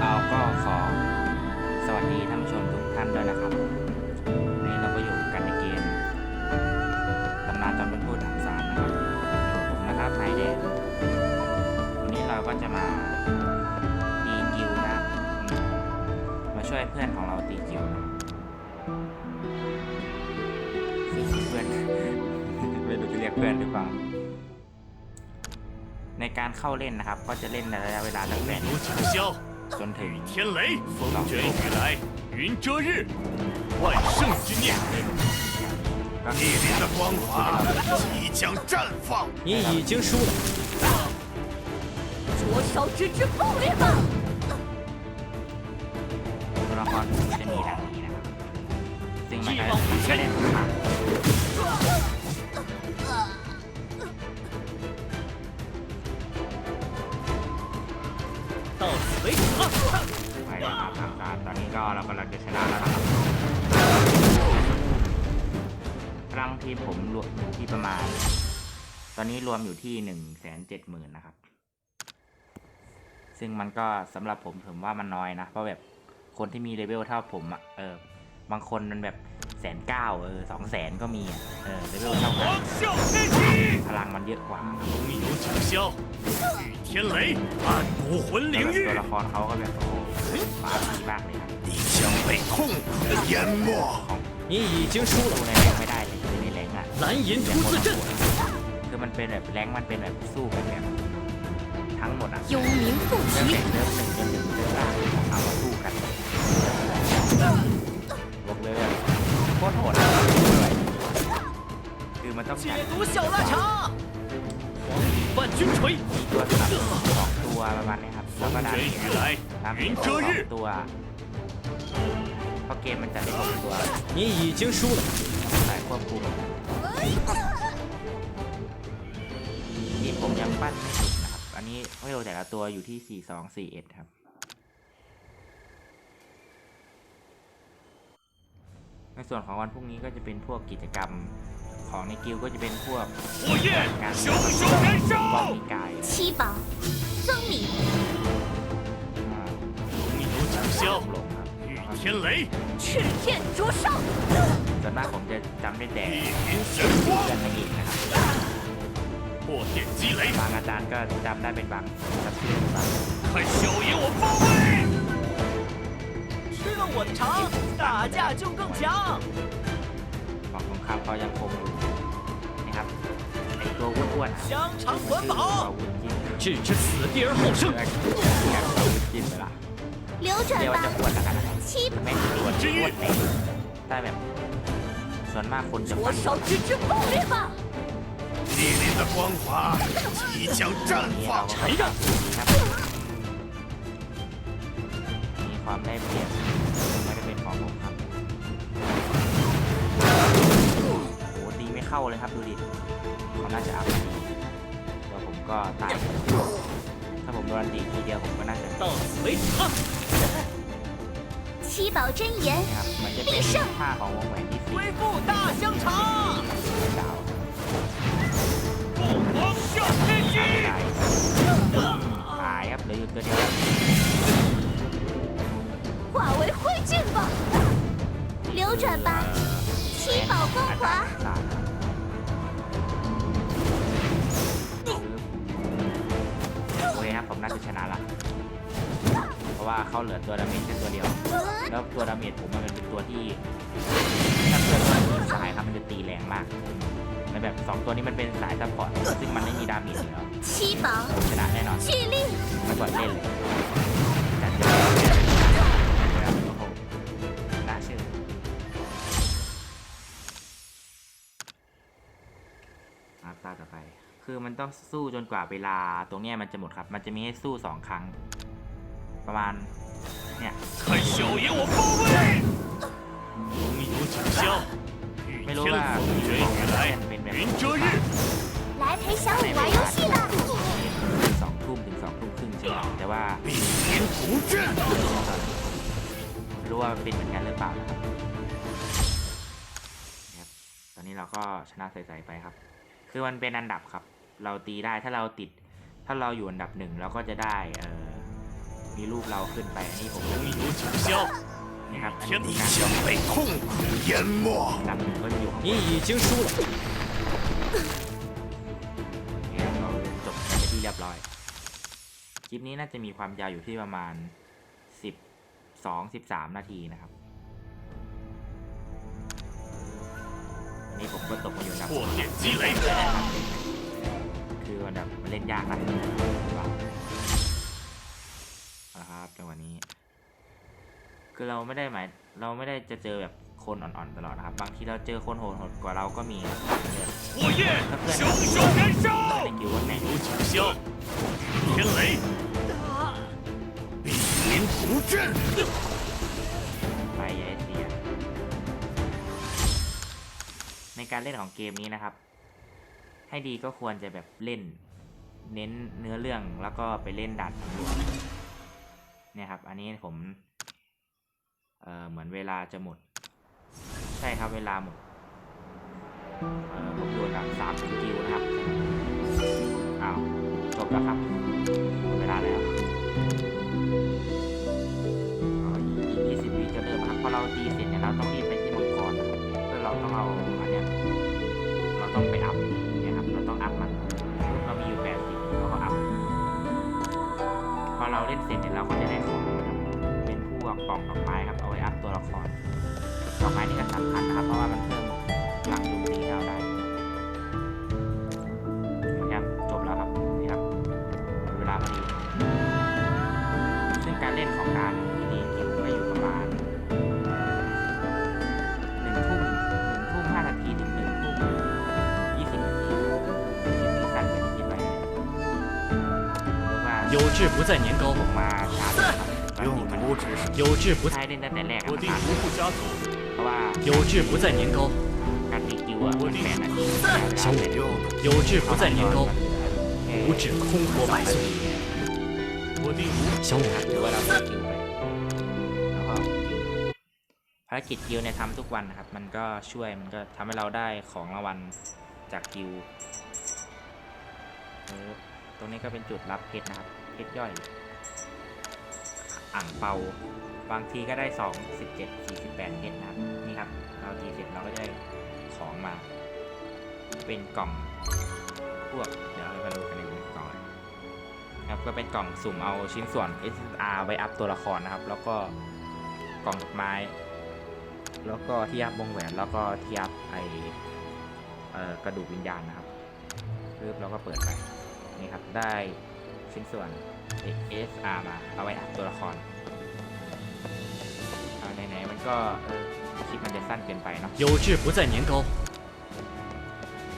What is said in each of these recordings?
เอาก็ขอสวัสดีท่านผู้ชมทุกท่านด้วยนะครับวันนี้เราก็อยู่กันในเกมตำนานจอมเป็นพูดถังสามนะครับอยู่กับผมนะครับไฮเดนวันนี้เราก็จะมาตีกิวนะครับอืมมาช่วยเพื่อนของเราตีกิวนะ ในการเข้าเล่นนะครับ ก็จะเล่นในระยะเวลาตั้งแต่ 如九霄， จนถึง 天雷，风卷雨来，云遮日，万圣之念， ก็ 逆鳞的光华即将绽放。你已经输了。灼烧之之爆裂吧！ ตัวละครผมจะมีดังนี้นะครับ ซึ่งมันก็จะเล่นผ่าน เราก็เรากำลังจะชนะแล้วนะครับพลังทีมผมรวมอยู่ที่ประมาณ ตอนนี้รวมอยู่ที่หนึ่งแสนเจ็ดหมื่นนะครับ ซึ่งมันก็สำหรับผมผมว่ามันน้อยนะ เพราะแบบคนที่มีเลเวลเท่าผมอะเออบางคนมันแบบ แสนเก้าเออสองแสนก็มีอะเออเลเวลเท่ากันพลังมันเยอะกว่าตัวละครเขาก็แบบโอ้ปาดีมากเลยครับนี่ยีจิ้งชู้เราแรงไม่ได้เลยคือในแรงอะคือมันเป็นแบบแรงมันเป็นแบบสู้กันแบบทั้งหมดอะเริ่มหนึ่งจนถึงเริ่มล่างของเขาสู้ ตรโหดอะด้วยคือมันต้องจัด 解毒小腊肠，黄羽万军锤， มีตัวสลับสองตัวประมาณนี้ครับแล้วก็ 风 ดา 卷 เมจ 雨来， ดาเม 云 จส 遮 อง 日， ตัวเพราะเกมมันจัดได้หกตัว 你已经输了。 สายควบคุมนี่ผมยังปั้นไม่สุดนะครับ อันนี้เวลแต่ละตัวอยู่ที่ 4 2 4 1ครับ ในส่วนของวันพรุ่งนี้ก็จะเป็นพวกกิจกรรมของในกิลด์ก็จะเป็นพวก 火焰 การ 熊熊燃 ป้อง 烧 มี。กาย 七宝僧侣 อ่า 风有九霄， หลงครับ 雨天雷，赤焰灼烧， ส่วนมากผมจะจำได้แต่ 地灵神 เพื่ 光 อน，ในเอกนะครับ 破电击雷， บางอาจารย์ก็จำได้เป็นบางสักชื่อบาง 看小爷我发威！ 吃了我的肠，打架就更强。 ของสงครามเขายังคงอยู่นะครับไอตัวอ้วนๆอะ 香肠 ชื่อ 管 อา 饱， วุธจิ้ม 置之死地而后生。 แกอาวุธจิ้มไปละ 流 เรียก 转 ว่าจะ 吧， อ้วนแล้วกันนะครับ 七 ไม่ถึงอ้วนอ้วนเต็มได้แบบ ส่วนมากคนจะ 灼 ปั้น 烧之之爆裂吧！地灵的光华即将绽 นี้เรา 放。 ก็ต้องครับมีความได้เปรียบ ไม่เข้าเลยครับดูดิเขาน่าจะอัพมาดีเดี๋ยวผมก็ตายถ้าผมโดนตีทีเดียวผมก็น่าจะ 到此为止啊！七宝真言 นะครับมันจะเป็นท่าของวงแหวนที่สี่ 恢复大香肠， ดาว 凤凰笑天机， ได้หายครับเหลืออยู่ตัวเดียวแล้ว 化为灰烬吧！流转吧，七宝光华， น่าจะชนะละเพราะว่าเขาเหลือตัวดาเมจแค่ตัวเดียว แล้วตัวดาเมจผมมันเป็นตัวที่ถ้าเพื่อนมันมีสายครับมันจะตีแรงมากในแบบสองตัวนี้มันเป็นสายซัพพอร์ตซึ่งมันไม่มีดาเมจอยู่แล้วชนะแน่นอนมาก่อนเล่นเลย มันต้องสู้จนกว่าเวลาตรงเนี้ยมันจะหมดครับ มันจะมีให้สู้สองครั้ง ประมาณ เนี่ยไม่รู้ว่าเป็นแบบสองทุ่มถึงสองทุ่มครึ่งใช่ไหมแต่ว่าไม่รู้ว่าเป็นเหมือนกันหรือเปล่านะครับตอนนี้เราก็ชนะใสๆไปครับ คือมันเป็นอันดับครับ เราตีได้ถ้าเราติดพ ถ้าเราอยู่อันดับหนึ่งเราก็จะได้เออมีรูปเราขึ้นไปอันนี้ผม 拥有九霄， นะครับอัน 天 นี้ 地 คือการ 将被痛苦淹没。 อันดับหนึ่งก็จะอยู่ข้างบ 你 น 已经输了。 เนี่ยเราจบกันไปที่เรียบร้อย คลิปนี้น่าจะมีความยาวอยู่ที่ประมาณ 12 13 นาทีนะครับ อันนี้ผมก็ตกมาอยู่อันดั บ 破点积累， คืออันดับมันเล่นยากนะว้าวเอาละครับจังหวะนี้ คือเราไม่ได้หมาย เราไม่ได้จะเจอแบบคนอ่อนๆตลอดนะครับ บางทีเราเจอคนโหดๆกว่าเราก็มีนะเนี่ย 火焰熊熊燃烧， ในกิวว่าแม่ง 有九霄，天雷，比邻图阵， ไปยายเสีย ในการเล่นของเกมนี้นะครับ ให้ดีก็ควรจะแบบเล่น เน้นเนื้อเรื่องแล้วก็ไปเล่นดัดนตำรวจเนี่ยครับ อันนี้ผมเออเหมือนเวลาจะหมด ใช่ครับเวลาหมดเออผมโดนดับสามสกิลนะครับอ้าวจบแล้วครับ เสร็จเนี่ยเราก็จะได้ของนะครับเป็นพวกกล่องดอกไม้ครับเอาไว้อัพตัวละครดอกไม้นี่ก็สำคัญนะครับเพราะว่ามัน 志不在年高， ผมมาช้าไปครับตอน 用 นี้มัน 图只是有志不 ใช้ 在， เล่นตั้งแต่แรกอะ 我 มัน 定 นาน 不负家走， เพราะว่า 有志不在年高， การดีกิวอะมันแปดนาที 小五用的有志不在年高，无止空活百岁。我定无 小五 หรือว่าเราได้กิวไปแล้วก็ภารกิจกิวเนี่ยทำทุกวันนะครับ มันก็ช่วยมันก็ทำให้เราได้ของรางวัลจากกิวเออ ตรงนี้ก็เป็นจุดรับเพชรนะครับ เพชรย่อย อ่างเปา บางทีก็ได้สองสิบเจ็ดสี่สิบแปดเพชรนะครับ นี่ครับ เราทีเสร็จเราก็จะได้ของมา เป็นกล่องพวก เดี๋ยวเรามาดูกันในกล่องอะครับ ก็เป็นกล่องสุ่มเอาชิ้นส่วน S R ไว้อัพตัวละครนะครับ แล้วก็กล่องดอกไม้ แล้วก็ที่อัพวงแหวน แล้วก็ที่อัพไอออกระดูกวิญญาณนะครับปึ๊บเราก็เปิดไป นี่ครับ ได้ชิ้นส่วน SSR มาเอาไว้อัพตัวละครเอาไหนๆมันก็เออคลิปมันจะสั้นเกินไปเนาะ 有志不在年高，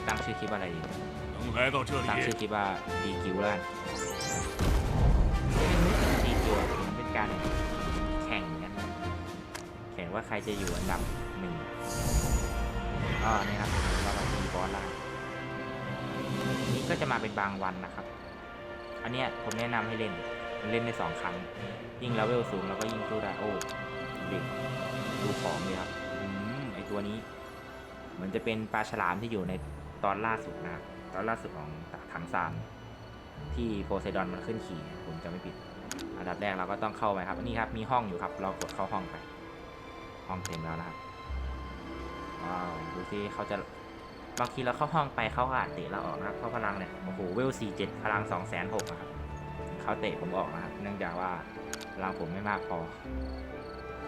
ตั้งชื่อคลิปอะไรดี 能来到这 ตั้งชื่ 里 อ，คลิปว่าดีกิวแล้วกันดีกิวมันเป็นการแข่งกัน แข่งว่าใครจะอยู่อันดับหนึ่งก็นี่ครับเรามาตีบอสล่างนี่ ก็จะมาเป็นบางวันนะครับ อันเนี้ยผมแนะนำให้เล่นมันเล่นได้สองครั้ง ยิ่งเลเวลสูงเราก็ยิ่งสู้ได้โอ้เด็กดูของเลยครับอืมไอตัวนี้ เหมือนจะเป็นปลาฉลามที่อยู่ในตอนล่าสุดนะครับตอนล่าสุดของถังซานที่โพไซดอนมันขึ้นขี่ผมจะไม่ผิดอันดับแรกเราก็ต้องเข้าไปครับนี่ครับมีห้องอยู่ครับ เรากดเข้าห้องไป ห้องเต็มแล้วนะครับว้าวดูสิเขาจะ บางทีเราเข้าห้องไปเขาอาจเตะเราออกนะครับเพราะพลังเนี่ยโอ้โหเวลสี่เจ็ดพลังสองแสนหกนะครับเขาเตะผมออกนะครับเนื่องจากว่าพลังผมไม่มากพอ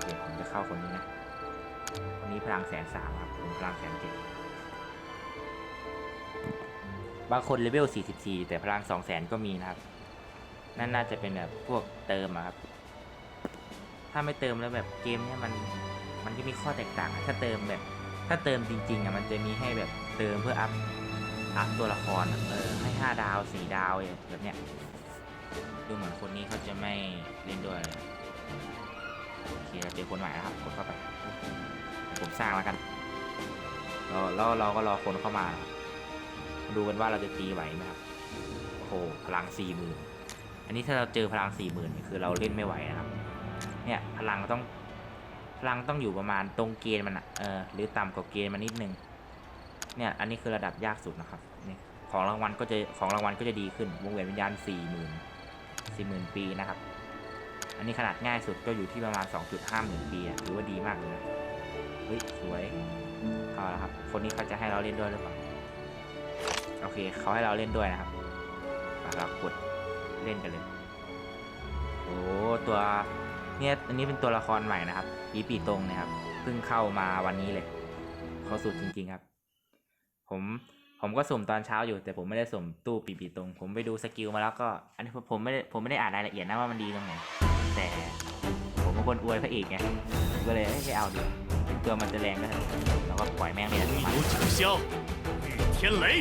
เดี๋ยวผมจะเข้าคนนี้นะคนนี้พลังแสนสามครับผมพลังแสนเจ็ดบางคนเลเวล44 แต่พลัง200,000ก็มีนะครับ นั่นน่าจะเป็นแบบพวกเติมอะครับ ถ้าไม่เติมแล้วแบบเกมเนี่ยมันมันก็มีข้อแตกต่าง ถ้าเติมแบบ ถ้าเติมจริงๆอะมันจะมีให้แบบ เติมเพื่ออัพอัพตัวละครเออให้ 5 ดาว 4 ดาวแบบเนี้ยดูเหมือนคนนี้เขาจะไม่เล่นด้วยเลยโอเคเราเจอคนใหม่แล้วครับกดเข้าไปผมสร้างแล้วกันแล้วแล้วเราก็รอคนเข้ามานะครับมา ดูกันว่าเราจะตีไหวไหมครับโอ้โหพลังสี่หมื่นอันนี้ถ้าเราเจอพลังสี่หมื่นคือเราเล่นไม่ไหวนะครับ เนี่ยพลังต้องพลังต้องอยู่ประมาณตรงเกณฑ์มันอะเออหรือต่ำกว่าเกณฑ์มันนิดนึง เนี่ยอันนี้คือระดับยากสุดนะครับนี่ของรางวัลก็จะของรางวัลก็จะดีขึ้นวงแหวนวิญญาณสี่หมื่นสี่หมื่นปีนะครับ อันนี้ขนาดง่ายสุดก็อยู่ที่ประมาณ 2.5หมื่นปีถือว่าดีมากเลยนะเฮ้ยสวยเอาละครับ คนนี้เขาจะให้เราเล่นด้วยหรือเปล่าโอเคเขาให้เราเล่นด้วยนะครับเรากดเล่นกันเลยโอ้ตัวเนี่ยอันนี้เป็นตัวละครใหม่นะครับปีปีตรงนะครับเพิ่งเข้ามาวันนี้เลยเขาสุดจริง ๆ ครับ ผมผมก็สุ่มตอนเช้าอยู่แต่ผมไม่ได้สุ่มตู้ปีปีตรง ผมไปดูสกิลมาแล้วก็ อันนี้ผมไม่ได้ผมไม่ได้อ่านรายละเอียดนะว่ามันดีตรงไหนแต่ผมเป็นคนอวยพระเอกไงก็เลยไม่เอาดีตัอมันจะแรงก็เถอะแล้วก็ปล่อยแม่งเลยนะ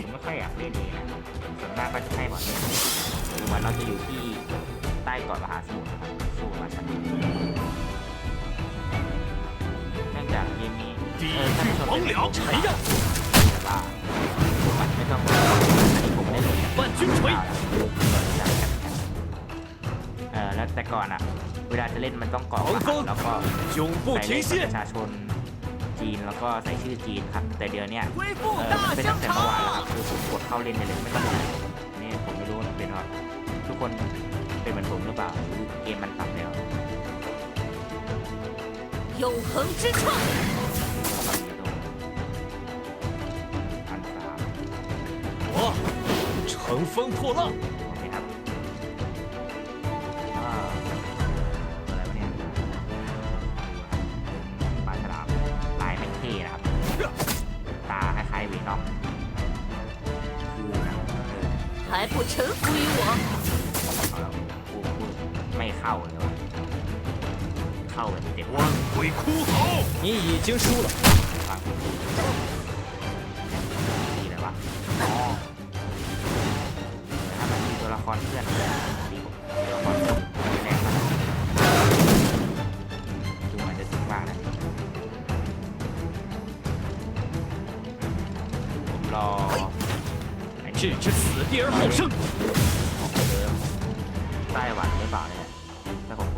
ผมไม่ค่อยอยากเล่นเลยะส่วนมากก็จะให้บอลนี้วันเราจะอยู่ที่ใต้เกาะมหาสมุทรครับสู้ราชันเนื่องจากเกมนี้เออท่านผู้ชมเป็น ว่ามันไม่ต้องอันนี้ผมไม่ได้เล่น 万军锤， เออแล้วแต่ก่อนอ่ะ เวลาจะเล่นมันต้องกรอกรหัสแล้วก็ 永不 ใส่เล 停 ขบัตรป 歇 ระ。ชาชนจีนแล้วก็ใส่ชื่อจีนครับ แต่เดี๋ยวเนี้ย 恢复 เออมัน 大 เป็น 香 ตั้งแต่เมื่อวานแล้วค 肠 รับคือผมกดเข้าเล่นได้เลยไม่ต้องอะไรนี่ผมไม่รู้ว่าเป็นเพราะทุกคนเป็นเหมือนผมหรือเปล่าหรือเกมมันปรับแล้ว 永恒之创， 我乘风破浪， โอเคครับอ่าอะไรวะเนี่ยปลาฉลามลายไม่เท่นะครับ ตาคล้ายๆเวนอมคือนะเออ 还不臣服于我？ เอาแล้วพูดพูดไม่เข้าเลยวะเข้าแบบเต็ม 万鬼哭嚎。你已经输了。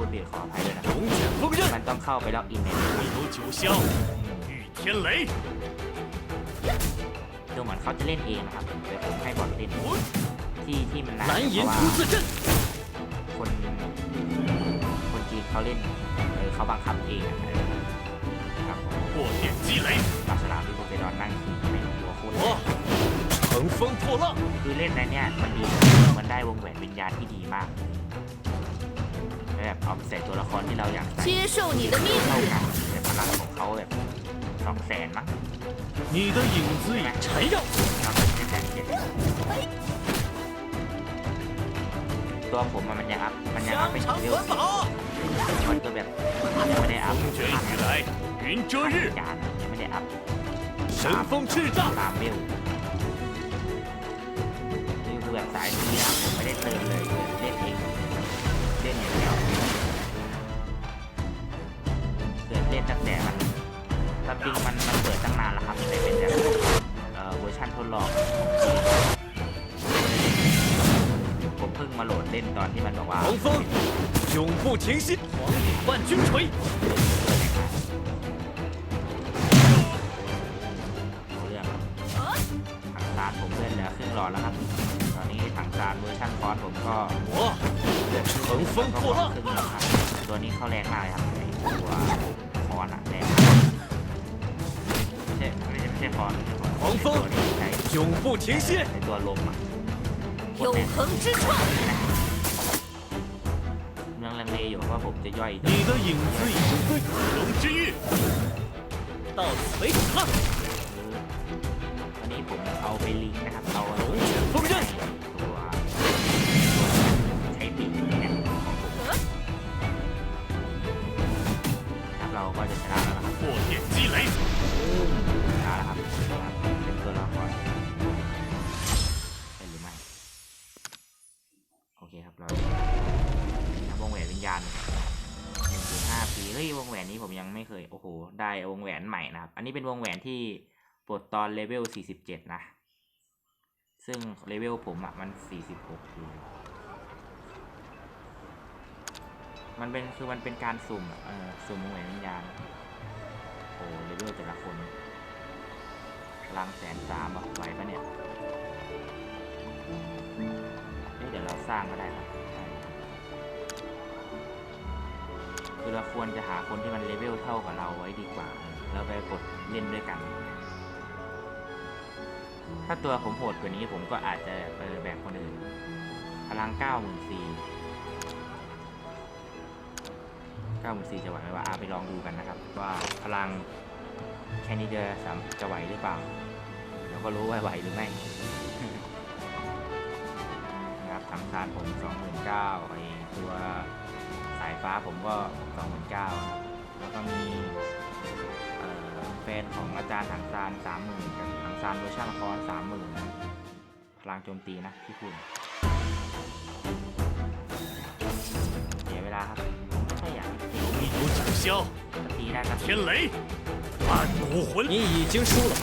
ดบีดขออภัยด้วยนะมันต้องเข้าไปล็อกอินในดูเหมือนเขาจะเล่นเองนะครับโดยผมให้บอลเล่นที่ที่มันนานเพราะว่าคนคนจีนเขาเล่นเออเขาบังคับเองนะครับผมปราสลาที่โปเกดอนนั่งคือในตัวคตรคือเล่นในเนี้ยมันดีมันได้วงแหวนวิญญาณที่ดีมาก แบบเอาไปใส่ตัวละครที่เราอยากใส่ 接受你的命 เท่า 运， กันแต่พลังของเขาแบบสองแสนมั้ง 你的影子已缠绕， เราเป็นแสนเจ็ดตัวผมอะมันยังอัพมันยังอัพไปถึงเร็วมันก็แบบยังไม่ได้อัพ 风卷雨来，云遮日， จานอะยังไม่ได้อัพ 神风叱咤， ตามเร็วนี่คือแบบสายทีนะผมไม่ได้เติมเลยคือเล่นเอง ล่นตั้งแต่มันตามจริงมันมันเปิดตั้งนานแล้วครับแต่เป็นแบบเอ่อเวอร์ชันทดลองผมเพิ่งมาโหลดเล่นตอนที่มันบอกว่า 狂风永不停歇，黄顶万军锤， รู้เรื่องครับถังซานผมเล่นเหลือครึ่งหลอดแล้วครับ ตอนนี้ถังซานเวอร์ชันคอร์สผมก็ 我 เดือด 乘风破浪 ครึ่งแล้วครับ ตัวนี้เข้าแรงมากเลยครับไอ้ตัว คอนอะแรงไม่ใช่ไม่ใช่ไม่ใช่คอนไม่ใช่คอน 黄 ตัว 风 นี้ใช้ 永不停歇， ใช้ตัวลมอะโคตร 永 แรง 恒之创， เมืองลังเลอยู่ว่าผมจะย่อย 你的影子已经归龙之玉，到此为止了。 ตอนนี้ผมเอาไปลิงก์นะครับ ได้วงแหวนใหม่นะครับ อันนี้เป็นวงแหวนที่ปลดตอนเลเวล 47 นะ ซึ่งเลเวลผมอะมัน 46อยู่มันเป็นคือมันเป็นการสุ่มอะเออสุ่มวงแหวนวิญญาณโอ้เลเวลแต่ละคนพลังแสนสามอะไหวปะเนี่ยเอ้ยเดี๋ยวเราสร้างก็ได้ครับ คือเราควรจะหาคนที่มันเลเวลเท่ากับเราไว้ดีกว่า แล้วไปกดเล่นด้วยกัน ถ้าตัวผมโหดกว่านี้ผมก็อาจจะเออแบ่งคนอื่น พลังเก้าหมื่นสี่เก้าหมื่นสี่จะไหวไหมว่าอาไปลองดูกันนะครับ ว่าพลังแค่นี้จะสามจะไหวหรือเปล่า แล้วก็รู้ว่าไหวหรือไม่นะครับทำซานผมสองหมื่นเก้าไอตัว ฟ้าผมก็สองหมื่นเก้าแล้วก็มีเอ่อแฟนของอาจารย์ถังซานสามหมื่นกับถังซานเวอร์ชันคอนสามหมื่นพลังโจมตีนะพี่คุณ เสียเวลาครับถ้าอยากตี 一有九霄， ตีได้ก็ตี 天雷，暗谷魂，你已经输了。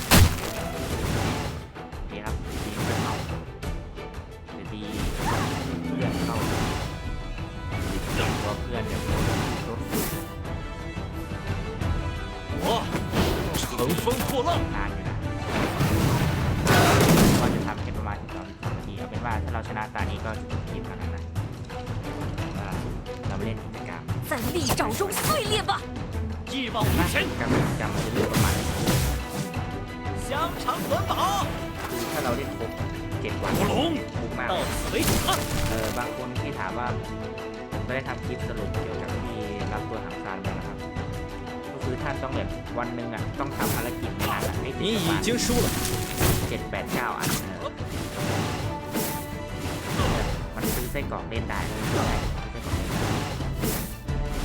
พื่อนเดี๋ยวรถ 我乘风破浪， นานอยู่นะก็จะทำแค่ประมาณสองสองนาทีเอาเป็นว่าถ้าเราชนะตานี้ก็จะจบคลิปเท่านั้นนะว่าเราไม่เล่นกิจกรรม 在利爪中碎裂吧！一往无 นะกิ 前 จ，กรรมกิจกรรมมันจะเลือกประมาณนี้ 香肠短宝， คือถ้าเราเล่นครบเจ็ดวัน 古龙， คุ้มมาก 到此为止了。 เออบางคนที่ถามว่า ผมก็ได้ทำคลิปสรุปเกี่ยวกับที่รับตัวหางซานมานะครับก็คือท่านต้องแบบวันหนึ่งอะต้องทำภารกิจในงานให้ถึงประมาณเจ็ดแปดเก้าอันมันซื้อไส้กรอกเล่นได้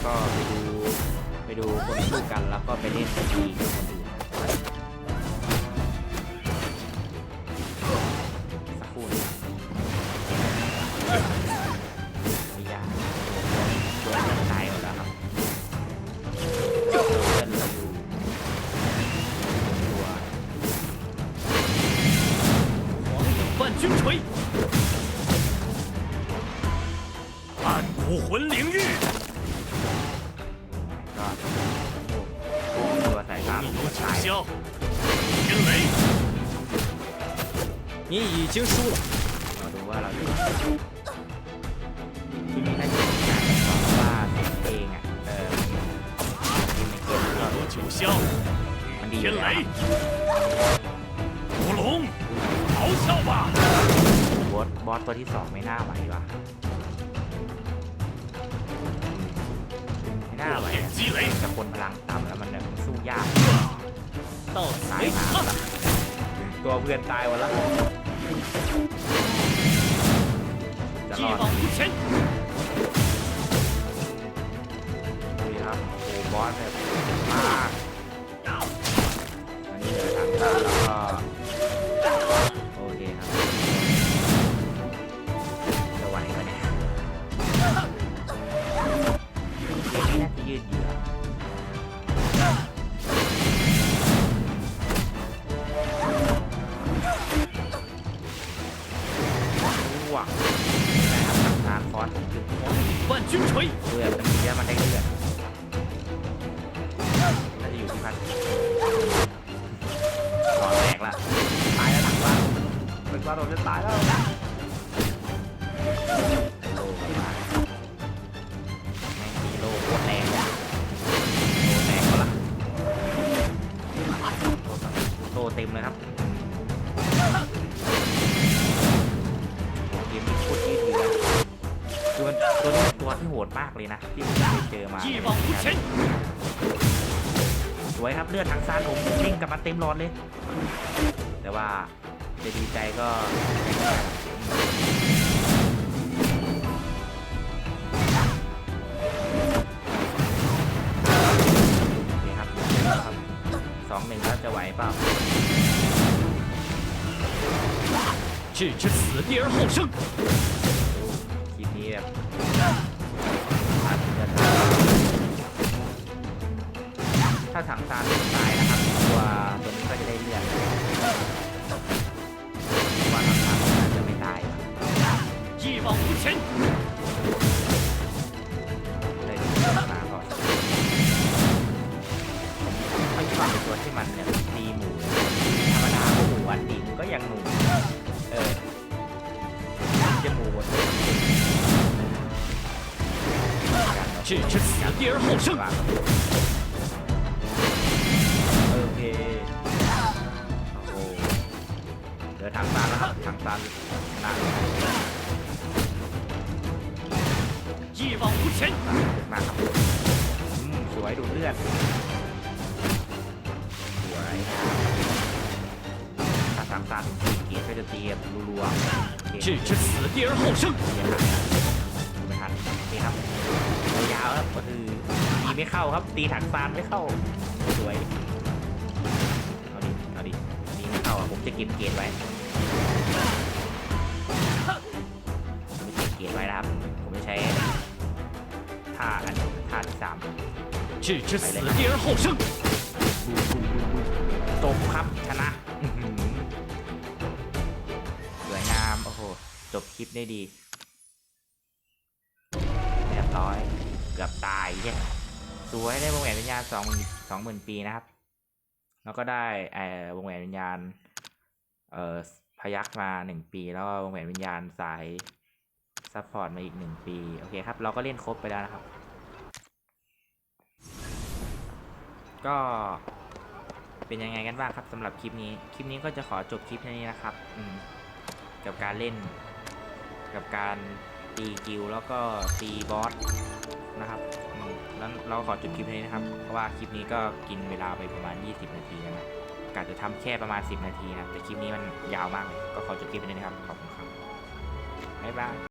ก็ไปดูไปดูคนพูดกันแล้วก็ไปเล่นสกีกันอื่ 经输了。 เราดูว่าเราจะที่นี่น่าจะเป็นการบอกว่าเสียงเพลงอ่ะเออที่ในเกมก็ 一有九霄， มันดี 天 อยู่แล้ว 雷，古龙，咆哮吧！ บอสบอสตัวที่สองไม่น่าไหวว่ะไม่น่าไหว 火眼 อะ 击雷， กับคนพลังต่ำแล้วมันแบบสู้ยาก 到此 ตาย 为止 หา 了。 ตัวเพื่อนตายหมดแล้วจะ 一 รอด 往无前， ดูดิครับโอ้โหบอสแบบมากอันนี้เหลือทางตาแล้วก็ นะ ที่ผมเคยเจอมา 一往无前， สวยครับเลือดทางซานผมเด้งกลับมาเต็มหลอดเลย แต่ว่าจะดีใจก็โอเคครับครับสองหนึ่งแล้วจะไหวเปล่า 置之死地而后生。 คลิปนี้แบบ ถ้าถังซานตายนะครับตัวตัวนี้ก็จะได้เลือดว่าถังซานจะไม่ตายจีวังผู้เฉินาทางซานเกียร์ก็จะตีแบบรัวๆโอเค 置之死地而后生。 เสียหายนะไม่ทันนี่ครับยาวๆครับก็คือตีไม่เข้าครับ ตีถังซานไม่เข้า สวย เอาดิ เอาดิตีไม่เข้าอ่ะผมจะเก็บเกียรไว้ผมจะเก็บเกียรไว้นะครับ ผมจะใช้ท่าอันท่าที่สาม 置之死地而后生。 จบครับ บคลิปได้ดีเรียบร้อย เกือบตายเย้สวยได้วงแหวนวิญญาณสองสองหมื่นปีนะครับ แล้วก็ได้เอ่อวงแหวนวิญญาณ เอ่อพยักมาหนึ่งปี แล้ววงแหวนวิญญาณสายซัพพอร์ตมาอีกหนึ่งปี โอเคครับ เราก็เล่นครบไปแล้วนะครับ ก็เป็นยังไงกันบ้างครับสำหรับคลิปนี้ คลิปนี้ก็จะขอจบคลิปแค่นี้นะครับ อืม กับการเล่น กับการตีกิลแล้วก็ตีบอสนะครับแล้วเราขอจบคลิปนี้นะครับ เพราะว่าคลิปนี้ก็กินเวลาไปประมาณ 20 นาทีนะกะจะทำแค่ประมาณ 10 นาทีนะแต่คลิปนี้มันยาวมากเลยก็ขอจบคลิปนี้นะครับ ขอบคุณครับบ๊ายบาย